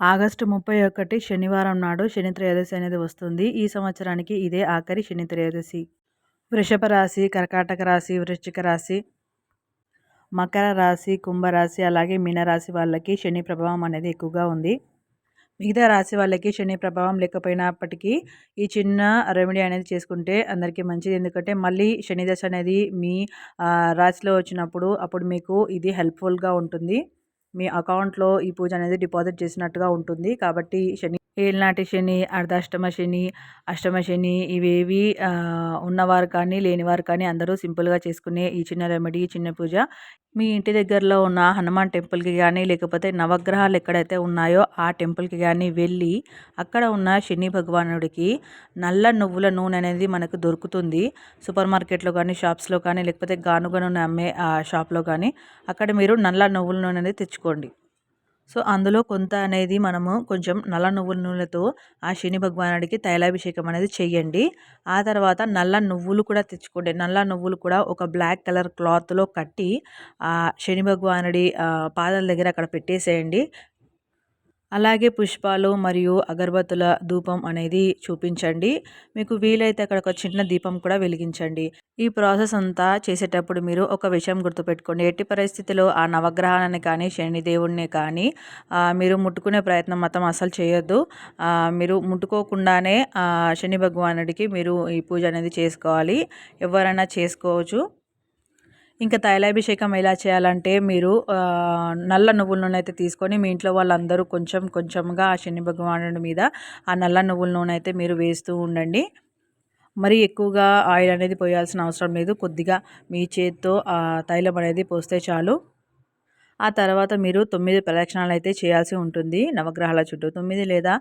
August ముప్పై ఒకటి శనివారం నాడు శని త్రయోదశి అనేది వస్తుంది. ఈ సంవత్సరానికి ఇదే ఆఖరి శని త్రయోదశి. వృషభ రాశి కర్కాటక రాశి వృశ్చిక రాశి మకర రాశి కుంభరాశి అలాగే మీనరాశి వాళ్ళకి శని ప్రభావం అనేది ఎక్కువగా ఉంది. మిగతా రాశి వాళ్ళకి శని ప్రభావం లేకపోయినప్పటికీ ఈ చిన్న రెమెడీ అనేది చేసుకుంటే అందరికీ మంచిది. ఎందుకంటే మళ్ళీ శని దశ అనేది మీ రాశిలో వచ్చినప్పుడు అప్పుడు మీకు ఇది హెల్ప్ఫుల్గా ఉంటుంది. మీ అకౌంట్లో ఈ పూజ అనేది డిపాజిట్ చేసినట్టుగా ఉంటుంది. కాబట్టి శని ఏలినాటి శని అర్ధాష్టమ శని అష్టమ శని ఇవేవి ఉన్నవారు కానీ లేనివారు కానీ అందరూ సింపుల్గా చేసుకునే ఈ చిన్న రెమెడీ చిన్న పూజ. మీ ఇంటి దగ్గరలో ఉన్న హనుమాన్ టెంపుల్కి కానీ లేకపోతే నవగ్రహాలు ఎక్కడైతే ఉన్నాయో ఆ టెంపుల్కి కానీ వెళ్ళి అక్కడ ఉన్న శని భగవానుడికి నల్ల నువ్వుల నూనె అనేది మనకు దొరుకుతుంది. సూపర్ మార్కెట్లో కానీ షాప్స్లో కానీ లేకపోతే గానుగ నూనె అమ్మే ఆ షాప్లో కానీ అక్కడ మీరు నల్ల నువ్వుల నూనె అనేది తెచ్చుకోండి. సో అందులో కొంత అనేది మనము కొంచెం నల్ల నువ్వుల నూనెతో ఆ శని భగవానుడికి తైలాభిషేకం అనేది చేయండి. ఆ తర్వాత నల్ల నువ్వులు కూడా తెచ్చుకోండి. నల్ల నువ్వులు కూడా ఒక బ్లాక్ కలర్ క్లాత్లో కట్టి ఆ శని భగవానుడి పాదాల దగ్గర అక్కడ పెట్టేసేయండి. అలాగే పుష్పాలు మరియు అగరబత్తుల ధూపం అనేది చూపించండి. మీకు వీలైతే అక్కడ ఒక చిన్న దీపం కూడా వెలిగించండి. ఈ ప్రాసెస్ అంతా చేసేటప్పుడు మీరు ఒక విషయం గుర్తుపెట్టుకోండి. ఎట్టి పరిస్థితిలో ఆ నవగ్రహాన్ని కానీ శనిదేవుడిని కానీ మీరు ముట్టుకునే ప్రయత్నం మాత్రం అసలు చేయొద్దు. మీరు ముట్టుకోకుండానే శని భగవానుడికి మీరు ఈ పూజ అనేది చేసుకోవాలి. ఎవరైనా చేసుకోవచ్చు. ఇంకా తైలాభిషేకం ఎలా చేయాలంటే మీరు నల్ల నువ్వుల నూనె అయితే తీసుకొని మీ ఇంట్లో వాళ్ళందరూ కొంచెం కొంచెంగా ఆ శని భగవానుడి మీద ఆ నల్ల నువ్వుల నూనె అయితే మీరు వేస్తూ ఉండండి. మరీ ఎక్కువగా ఆయిల్ అనేది పోయాల్సిన అవసరం లేదు. కొద్దిగా మీ చేత్తో ఆ తైలం అనేది పోస్తే చాలు. ఆ తర్వాత మీరు తొమ్మిది ప్రదక్షిణాలు అయితే చేయాల్సి ఉంటుంది. నవగ్రహాల చుట్టూ తొమ్మిది లేదా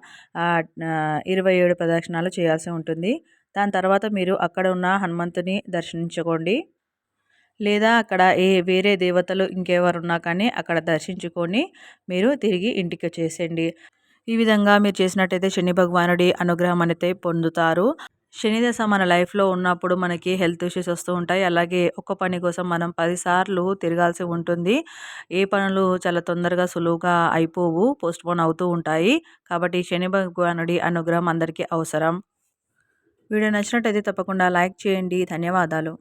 ఇరవై ఏడు ప్రదక్షిణాలు చేయాల్సి ఉంటుంది. దాని తర్వాత మీరు అక్కడ ఉన్న హనుమంతుని దర్శించుకోండి. లేదా అక్కడ ఏ వేరే దేవతలు ఇంకెవరు ఉన్నా కానీ అక్కడ దర్శించుకొని మీరు తిరిగి ఇంటికి వచ్చేసేయండి. ఈ విధంగా మీరు చేసినట్టయితే శని భగవానుడి అనుగ్రహం అయితే పొందుతారు. శని దశ మన లైఫ్లో ఉన్నప్పుడు మనకి హెల్త్ ఇష్యూస్ వస్తూ ఉంటాయి. అలాగే ఒక్క పని కోసం మనం పదిసార్లు తిరగాల్సి ఉంటుంది. ఏ పనులు చాలా తొందరగా సులువుగా అయిపోవు పోస్ట్పోన్ అవుతూ ఉంటాయి. కాబట్టి శని భగవానుడి అనుగ్రహం అందరికీ అవసరం. వీడియో నచ్చినట్టయితే తప్పకుండా లైక్ చేయండి. ధన్యవాదాలు.